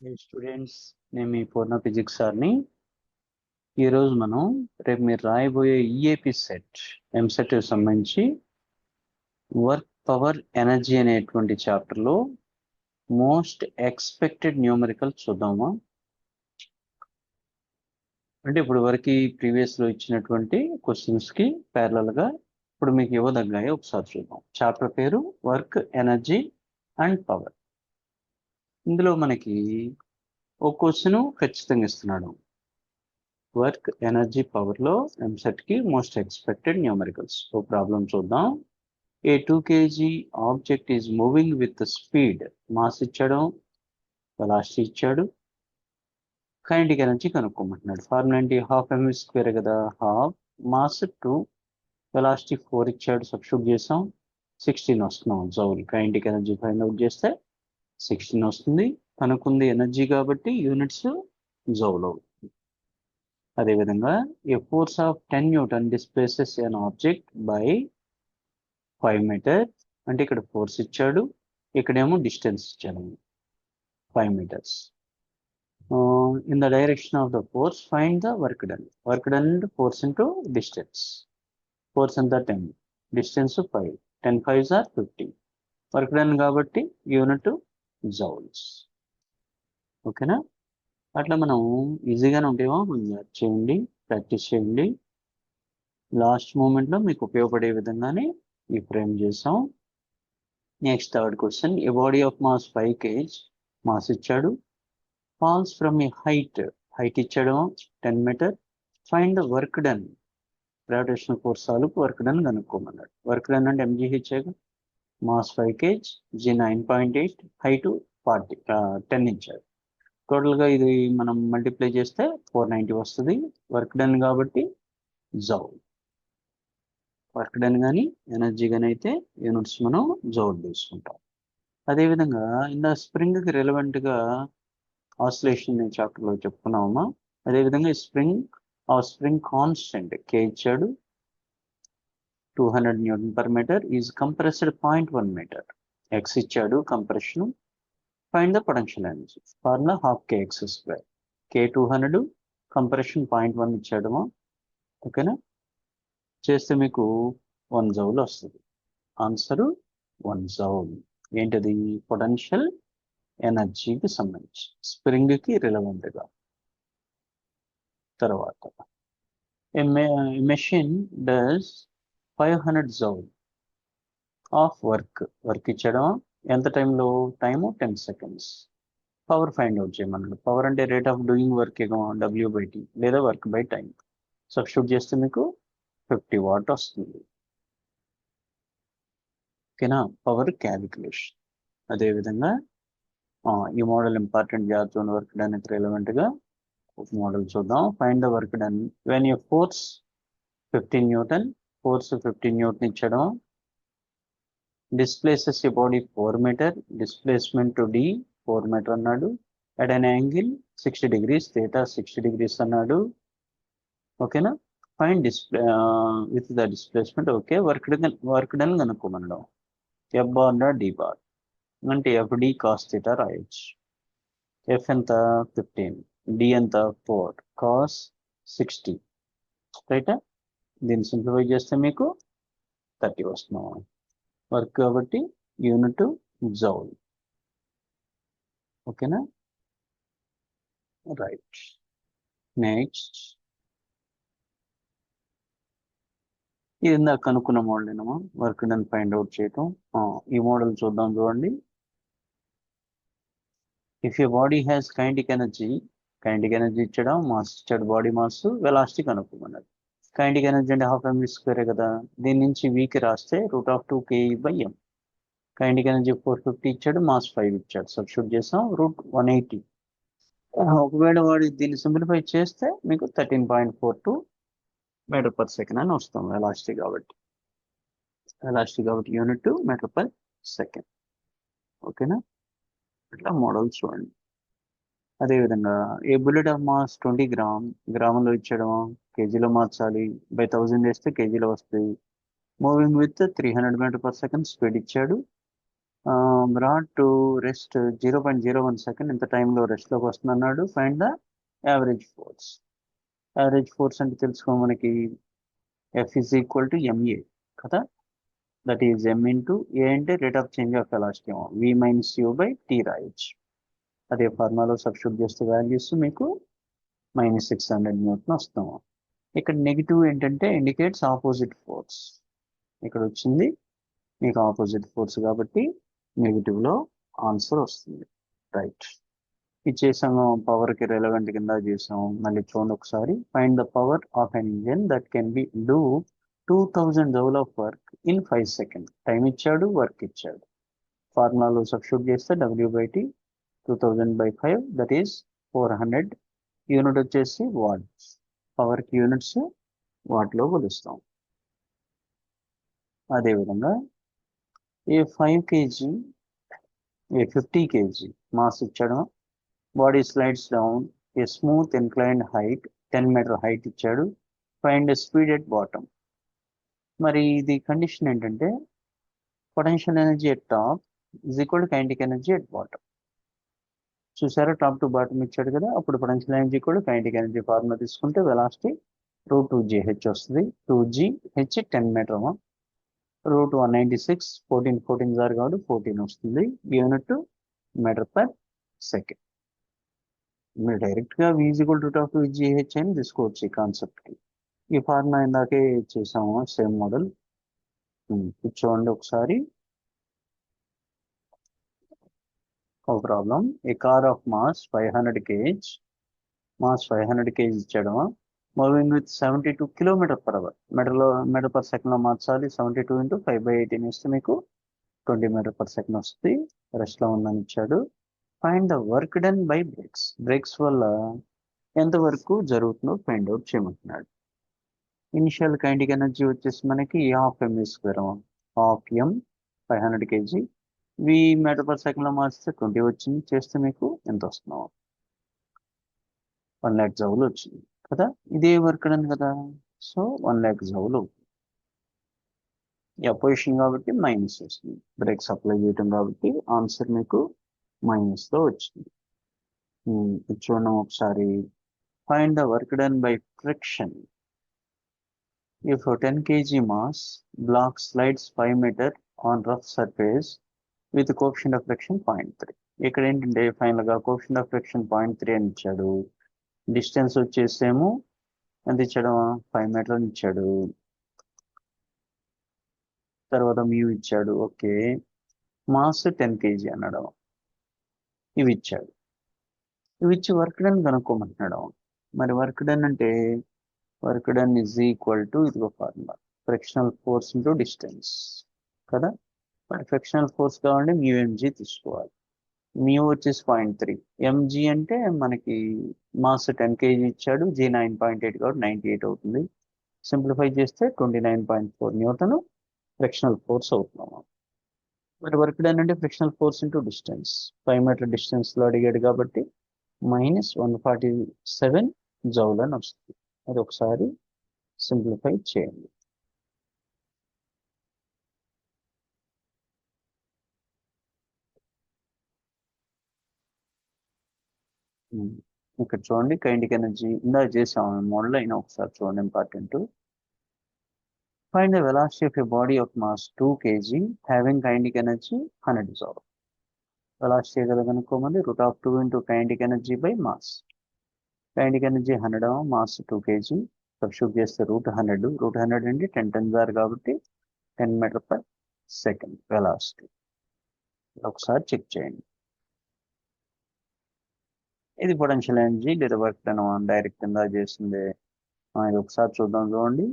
Students నేను మీ పూర్ణ physics సార్ని. ఈరోజు మనం రేపు మీరు రాయబోయే ఈఏపి సెట్ ఎంసెట్ సంబంధించి వర్క్ పవర్ ఎనర్జీ అనేటువంటి చాప్టర్లో మోస్ట్ ఎక్స్పెక్టెడ్ న్యూమరికల్ చూద్దామా? అంటే ఇప్పుడు వరకు ప్రీవియస్లో ఇచ్చినటువంటి క్వశ్చన్స్కి గా ఇప్పుడు మీకు ఇవ్వదగ్గాయి ఒకసారి చూద్దాం. చాప్టర్ పేరు వర్క్ ఎనర్జీ అండ్ పవర్ ఇందులో మనకి ఒక క్వశ్చన్ ఖచ్చితంగా ఇస్తున్నాడు. వర్క్ ఎనర్జీ పవర్లో ఎంసెట్కి మోస్ట్ ఎక్స్పెక్టెడ్ న్యూమరికల్స్. ఓ ప్రాబ్లం చూద్దాం. A two kg object is moving with speed. Mass ఇచ్చాడు వెలాసిటీ ఇచ్చాడు. కైనటిక్ ఎనర్జీ కనుక్కోమంటున్నాడు. ఫార్ములా ఏంటి హాఫ్ ఎంవి స్క్వేర్ కదా. Half mass two velocity four ఇచ్చాడు. సబ్స్టిట్యూట్ చేసాం. సిక్స్టీన్ వస్తున్నాం. Joule kinetic energy find out చేస్తే సిక్స్టీన్ వస్తుంది. తనకుంది ఎనర్జీ కాబట్టి యూనిట్స్ జౌల్ అవుతుంది. అదేవిధంగా a force of ten newton displaces an object by five metre. అంటే ఇక్కడ ఫోర్స్ ఇచ్చాడు. ఇక్కడేమో డిస్టెన్స్ ఇచ్చాడు. Five metres. In the direction of the force find the work done. Work done force into distance. Force ఎంత? Ten. Distance five. Ten fives are fifty. Work done కాబట్టి unit joules ఓకేనా? అట్లా మనం ఈజీగానే ఉంటామో కొంచెం చేయండి ప్రాక్టీస్ చేయండి. లాస్ట్ మూమెంట్లో మీకు ఉపయోగపడే విధంగానే ఈ ఫ్రేమ్ చేసాం. Next third question. A body of mass five kg mass ఇచ్చాడు. Falls from a height height ఇచ్చాడు. Ten metre find the work done gravitational force work done కనుక్కోమన్నాడు. Work done అంటే ఎంజీహెచ్ఏగా mass five kg g nine point eight height forty ten ఇచ్చారు టోటల్గా ఇది మనం multiply చేస్తే four ninety వస్తుంది. Work done కాబట్టి joule work done కానీ ఎనర్జీ కానీ అయితే యూనిట్స్ మనం జౌల్ తీసుకుంటాం. అదేవిధంగా ఇందా స్ప్రింగ్కి రిలవెంట్గా ఆసిలేషన్ చాప్టర్లో చెప్పుకున్నామా? అదేవిధంగా స్ప్రింగ్ ఆ స్ప్రింగ్ కాన్స్టెంట్ కే ఇచ్చాడు two hundred newton per metre is compressed point one metre. X ఇచ్చాడు compression find the potential energy formula half k x square k two hundred compression point one ఇచ్చాడు ఓకేనా? చేస్తే మీకు one joule వస్తుంది. Answer one joule ఏంటది? Potential ఎనర్జీకి సంబంధించి. స్ప్రింగ్కి రిలవెంట్గా తర్వాత machine does five hundred joule of work work ఇచ్చడం ఎంత టైంలో? Time ten seconds power find out చేయమన్నాడు. పవర్ అంటే rate of doing work W by T లేదా వర్క్ బై టైం సబ్స్టిట్యూట్ చేస్తే మీకు ఫిఫ్టీ వాట్ వస్తుంది. ఓకేనా? పవర్ క్యాలిక్యులేషన్ అదేవిధంగా ఈ మోడల్ ఇంపార్టెంట్ జాగ్రత్త వర్క్ డన్ రిలవెంట్గా మోడల్ చూద్దాం. Find the work done when you force fifteen newton force fifteen newton ఇచ్చడం. Displaces ఈ body four metre displacement to d four metre అన్నాడు. At an angle sixty degrees theta sixty degrees అన్నాడు. ఓకేనా fine display with the displacement okay work done work done కనుక్కోమనడం F bar d bar అంటే FD cos theta రాయొచ్చు. F ఎంత? Fifteen D ఎంత? Four cos sixty రైటా దీన్ని simplify చేస్తే మీకు థర్టీ వస్తున్నాం వర్క్ కాబట్టి యూనిట్ జౌల్. ఓకేనా? రైట్. నెక్స్ట్. ఇది ఇందాక కనుక్కున్న మోడల్ ఏమో వర్క్ డన్ ఫైండ్ అవుట్ చేయటం. ఈ మోడల్ చూద్దాం చూడండి. If you body has kinetic energy kinetic energy ఇచ్చడం mass ఇచ్చాడు బాడీ మాస్ వెలాసిటీ కనుక్కోమన్నది కైంటిక్ ఎనర్జీ అంటే హాఫ్ ఎంవి స్క్వేరే కదా? దీని నుంచి వీకి రాస్తే root of two KE by M kinetic energy four fifty ఇచ్చాడు మాస్ ఫైవ్ ఇచ్చాడు. సబ్స్టిట్యూట్ చేసాం రూట్ వన్ ఎయిటీ ఒకవేళ వాడు దీన్ని సింప్లిఫై చేస్తే మీకు thirteen point four two metre per second అని వస్తాం వెలాసిటీ కాబట్టి. వెలాసిటీ కాబట్టి యూనిట్ మీటర్ పర్ సెకండ్ ఓకేనా ఇట్లా మోడల్ చూడండి. అదేవిధంగా a bullet of mass twenty gram గ్రాములో ఇచ్చడం కేజీలో మార్చాలి. బై థౌజండ్ వేస్తే కేజీలో వస్తాయి. Moving with three hundred metre per second speed ఇచ్చాడు. Brought to rest zero point zero one second ఇంత టైంలో రెస్ట్లోకి వస్తున్నాడు find the average force average force అంటే తెలుసుకో మనకి. F is equal to MA కదా? That is M into A అంటే rate of change of velocity v minus u by T రాయొచ్చు అదే ఫార్మాలో సబ్స్టిట్యూట్ చేస్తే వాల్యూస్ మీకు మైనస్ సిక్స్ హండ్రెడ్ న్యూటన్ వస్తాము. ఇక్కడ నెగిటివ్ ఏంటంటే ఇండికేట్స్ ఆపోజిట్ ఫోర్స్ ఇక్కడ వచ్చింది మీకు ఆపోజిట్ ఫోర్స్ కాబట్టి నెగిటివ్లో ఆన్సర్ వస్తుంది. రైట్ ఇది చేసాము పవర్కి రెలవెంట్ కింద చేసాము. మళ్ళీ చూడండి ఒకసారి. Find the power of an engine that can be do two thousand joule of work in five second time ఇచ్చాడు వర్క్ ఇచ్చాడు. ఫార్ములాలో సబ్స్టిట్యూట్ చేస్తే W by T two thousand by five that is four hundred unit వచ్చేసి watts పవర్కి units వాటిలో కొలుస్తాం. అదేవిధంగా a five kg a fifty kg mass ఇచ్చాడు. Body slides down a smooth inclined height ten metre height ఇచ్చాడు. Find speed at bottom. మరి ఇది condition ఏంటంటే potential energy at top is equal kinetic energy at bottom. చూసారా top to bottom ఇచ్చాడు కదా అప్పుడు potential energy కూడా కైనటిక్ ఎనర్జీ ఫార్ములా తీసుకుంటే velocity root two g h వస్తుంది. Two g h ten metre root one ninety six fourteen fourteen jar కాబట్టి fourteen వస్తుంది. Unit metre per second. మీరు డైరెక్ట్గా వీజికల్ రూట్ టాప్ జీహెచ్ అని తీసుకోవచ్చు ఈ కాన్సెప్ట్కి. ఈ ఫార్ములా ఇందాకే చేసాము సేమ్ మోడల్. కూర్చోండి ఒకసారి. ఒక problem a car of mass five hundred kg mass five hundred kg ఇచ్చాడు. Moving with seventy two kilometre per hour మీటర్లో metre per సెకండ్లో మార్చాలి. Seventy two into five by eighteen ఇస్తే మీకు ట్వంటీ మీటర్ పర్ సెకండ్ వస్తుంది. రెస్ట్లో ఉందని ఇచ్చాడు. Find the work done by brakes brakes వల్ల ఎంతవరకు జరుగుతుందో ఫైండ్ అవుట్ చేయమంటున్నాడు. ఇనిషియల్ కైండిక్ ఎనర్జీ వచ్చేసి మనకి half ma square half m five hundred kg v metre per సెకండ్లో మార్చితే ట్వంటీ వచ్చింది. చేస్తే మీకు ఎంత వస్తున్నావు వన్ ల్యాక్ జౌలు వచ్చింది. కదా? ఇదే వర్క్ డన్ కదా? So one lakh joule opposition కాబట్టి మైనస్ వస్తుంది. బ్రేక్ సప్లై చేయటం కాబట్టి ఆన్సర్ మీకు మైనస్లో వచ్చింది. Hmm, చూడడం ఒకసారి. Find the work done by friction if ten kg mass block slides five metre on rough surface with coefficient of friction point three ఇక్కడ ఏంటంటే ఫైనల్గా coefficient of friction point three అని ఇచ్చాడు. డిస్టెన్స్ వచ్చేసేమో ఎంత ఇచ్చాడు? ఫైవ్ మీటర్ ఇచ్చాడు. తర్వాత మ్యూ ఇచ్చాడు. ఓకే మాస్ టెన్ కేజీ అన్నాడు. ఇవి ఇచ్చాడు. ఇవి ఇచ్చి వర్క్ డన్ కనుక్కోమంటున్నాడు. మరి వర్క్ డన్ అంటే work done is equal to ఇదిగో formula frictional force into distance కదా? ఫిక్షనల్ ఫోర్స్ కావాలంటే మ్యూ ఎంజీ తీసుకోవాలి. మ్యూ వచ్చేసి పాయింట్ త్రీ ఎంజీ అంటే మనకి మాస్ టెన్ కేజీ ఇచ్చాడు జీ నైన్ పాయింట్ ఎయిట్ కాబట్టి నైంటీ ఎయిట్ అవుతుంది. సింప్లిఫై చేస్తే twenty nine point four newton frictional force అవుతున్నాము మరి వర్క్ డన్ అంటే frictional force into distance five metre డిస్టెన్స్లో అడిగాడు కాబట్టి minus one forty seven joule అని వస్తుంది. అది ఒకసారి సింప్లిఫై చేయండి. ఇక్కడ చూడండి కైండిక్ ఎనర్జీ ఇందా చేసాము మోడల్ అయినా ఒకసారి చూడండి important. Find the velocity of a body of mass two kg having kinetic energy hundred joule velocity కదా కనుక్కోమంది root of two into kinetic energy by mass. Kinetic energy hundred mass two kg. Substitute చేస్తే root hundred root hundred అంటే ten ten జార్ కాబట్టి ten metre per second velocity. ఒకసారి check చేయండి. ఇది potential energy లేదా work done direct కింద చేసింది ఇది ఒకసారి చూద్దాం చూడండి.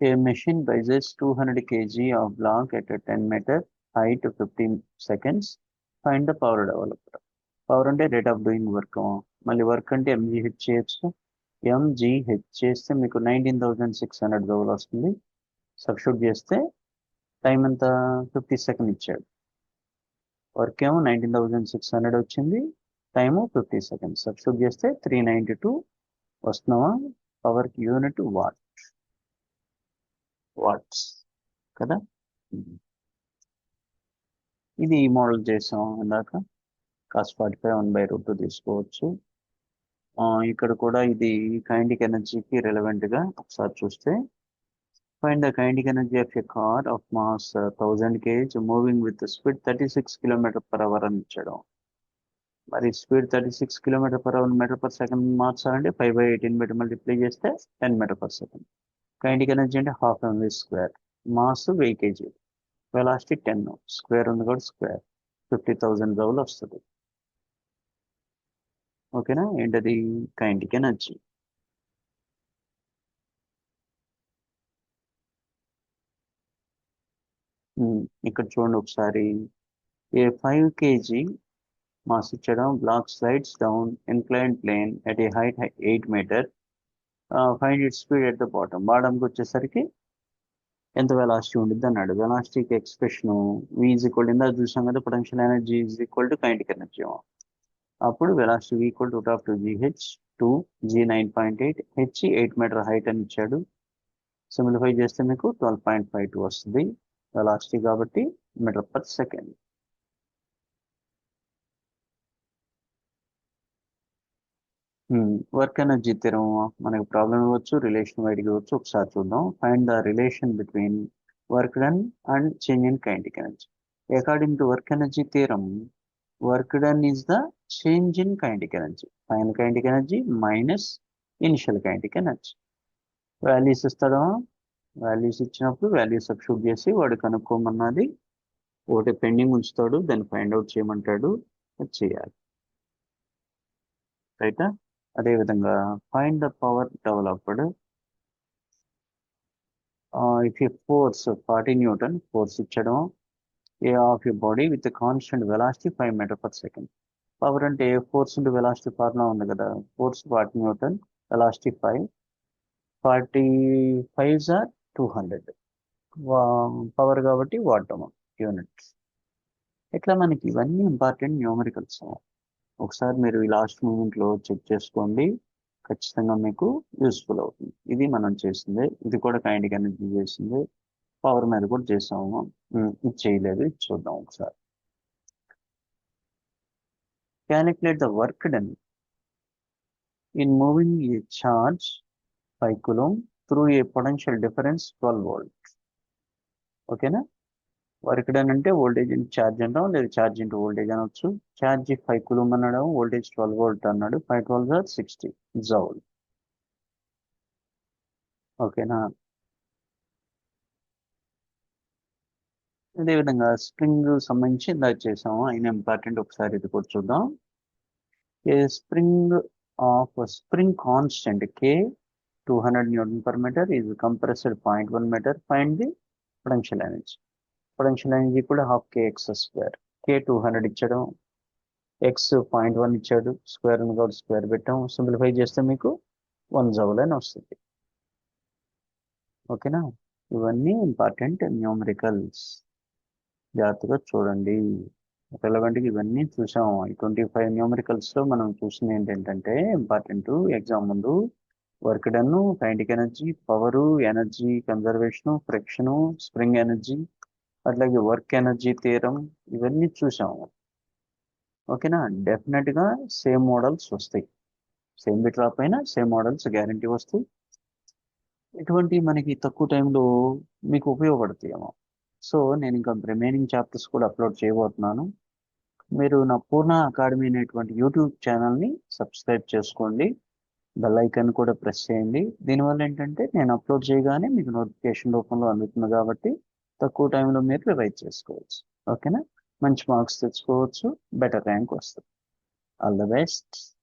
A machine rises 200 kg of block at a 10 meter height to 15 seconds. Find the power power అంటే రేట్ ఆఫ్ డూయింగ్ వర్క్ మళ్ళీ వర్క్ అంటే ఎంజీహెచ్ చేయొచ్చు. ఎంజీహెచ్ చేస్తే మీకు nineteen thousand six hundred joule వస్తుంది. సబ్స్టిట్యూట్ చేస్తే టైం ఎంత? ఫిఫ్టీ సెకండ్ ఇచ్చాడు. వర్క్ ఏమో నైన్టీన్ థౌజండ్ సిక్స్ హండ్రెడ్ వచ్చింది. టైము ఫిఫ్టీ సెకండ్స్ సబ్స్టిట్యూట్ చేస్తే త్రీ నైంటీ టూ వస్తున్నావా పవర్కి యూనిట్ వాట్ వాట్స్ కదా? ఇది ఈ మోడల్ చేసాం ఇందాక. Cos forty five one by root తీసుకోవచ్చు. ఆ, ఇక్కడ కూడా ఇది కైండిక్ ఎనర్జీకి రిలవెంట్గా ఒకసారి చూస్తే find the kinetic energy of a car of mass thousand kg moving with speed thirty six kilometre per hour అని ఇచ్చాడు. మరి speed thirty six kilometre per hour metre per second మార్చాలంటే ఫైవ్ బై ఎయిటీన్ బట్టి multiply చేస్తే ten metre per second kinetic energy అంటే half MV square mass వెయ్యి kg velocity ten square ఉంది కూడా స్క్వేర్ ఫిఫ్టీ థౌజండ్ జౌల్ వస్తుంది. ఓకేనా ఏంటది? కైండిక్ ఎనర్జీ ఇక్కడ చూడండి ఒకసారి. A five kg mass ఇచ్చడం block slides down incline plane at a height eight metre find it speed at the bottom బాటమ్కి వచ్చేసరికి ఎంత వెలాసిటీ ఉండిద్ది అన్నాడు వెలాసిటీకి ఎక్స్ప్రెషన్ వి ఈజ్ ఈక్వల్ ఇందా చూసాం కదా potential energy is equal to kinetic energy అప్పుడు velocity equal to of two gh two g nine point eight h eight metre height అని ఇచ్చాడు. సింప్లిఫై చేస్తే మీకు ట్వెల్వ్ పాయింట్ ఫైవ్ టూ వస్తుంది. Velocity కాబట్టి metre per second work energy theorem మనకి problem ఇవ్వచ్చు relation wide ఇవ్వచ్చు ఒకసారి చూద్దాం. Find the relation between work done and change in kinetic energy according to work energy theorem work done is the change in kinetic energy final kinetic energy minus initial kinetic energy values ఇస్తాడా? Values ఇచ్చినప్పుడు values substitute చేసి వాడు కనుక్కోమన్నది ఒకటి pending ఉంచుతాడు దాన్ని find out చేయమంటాడు అది చేయాలి. రైటా? అదేవిధంగా find the power developed if a force forty newton force ఇచ్చడం a of a body with constant velocity five metre per second power అంటే ఫోర్స్ ఇంటూ వెలాసిటీ ఫార్ములా ఉంది కదా. Force forty newton velocity five forty five are two hundred power కాబట్టి వాడటం units ఇట్లా మనకి ఇవన్నీ important numericals ఒకసారి మీరు ఈ లాస్ట్ మూమెంట్లో చెక్ చేసుకోండి. ఖచ్చితంగా మీకు యూస్ఫుల్ అవుతుంది. ఇది మనం చేసింది. ఇది కూడా కైండ్ ఎనర్జీ చేసింది. పవర్ మీద కూడా చేసాము. ఇది చేయలేదు. ఇది చూద్దాం ఒకసారి. Calculate the work done in moving a charge five through a potential difference twelve volt ఓకేనా వర్క్ డన్ అంటే వోల్టేజ్ ఇంటూ ఛార్జ్ అంటాం లేదా ఛార్జ్ ఇంటూ వోల్టేజ్ అనొచ్చు. ఛార్జ్ ఫైవ్ కులం అన్నాడు వోల్టేజ్ ట్వెల్వ్ వోల్ట్ అన్నాడు. Five twelve are sixty joule ఓకేనా అదేవిధంగా spring సంబంధించి ఇందాక చేసాము అయిన ఇంపార్టెంట్ ఒకసారి ఇది కూడా చూద్దాం. A spring of spring constant k two hundred per per metre is compressed point one metre potential the Potential energy equal to కూడా half k x square k two hundred ఇచ్చడం. X point one ఇచ్చాడు. Square ఉంది కాబట్టి square పెట్టాం. Simplify చేస్తే మీకు one joule అని వస్తుంది. ఓకేనా ఇవన్నీ ఇంపార్టెంట్ న్యూమరికల్స్ జాగ్రత్తగా చూడండి. రిలవెంట్గా ఇవన్నీ చూసాం. ఈ ట్వంటీ ఫైవ్ న్యూమరికల్స్లో మనం చూసింది ఏంటంటే ఇంపార్టెంట్ ఎగ్జామ్ ముందు work done kinetic energy power energy conservation friction spring energy అట్లాగే వర్క్ ఎనర్జీ తీరం ఇవన్నీ చూసాము ఓకేనా? డెఫినెట్గా సేమ్ మోడల్స్ వస్తాయి. సేమ్ బిట్ రాకపోయినా సేమ్ మోడల్స్ గ్యారంటీ వస్తాయి. ఇటువంటి మనకి తక్కువ టైంలో మీకు ఉపయోగపడతాయేమో. సో నేను ఇంకా రిమైనింగ్ చాప్టర్స్ కూడా అప్లోడ్ చేయబోతున్నాను. మీరు నా పూర్ణ అకాడమీ అనేటువంటి యూట్యూబ్ ఛానల్ని సబ్స్క్రైబ్ చేసుకోండి. బెల్ ఐకాన్ కూడా ప్రెస్ చేయండి. దీనివల్ల ఏంటంటే నేను అప్లోడ్ చేయగానే మీకు నోటిఫికేషన్ రూపంలో అందుతుంది కాబట్టి తక్కువ టైంలో మీరు రివైజ్ చేసుకోవచ్చు. ఓకేనా? మంచి మార్క్స్ తెచ్చుకోవచ్చు. బెటర్ ర్యాంక్ వస్తుంది. All the best.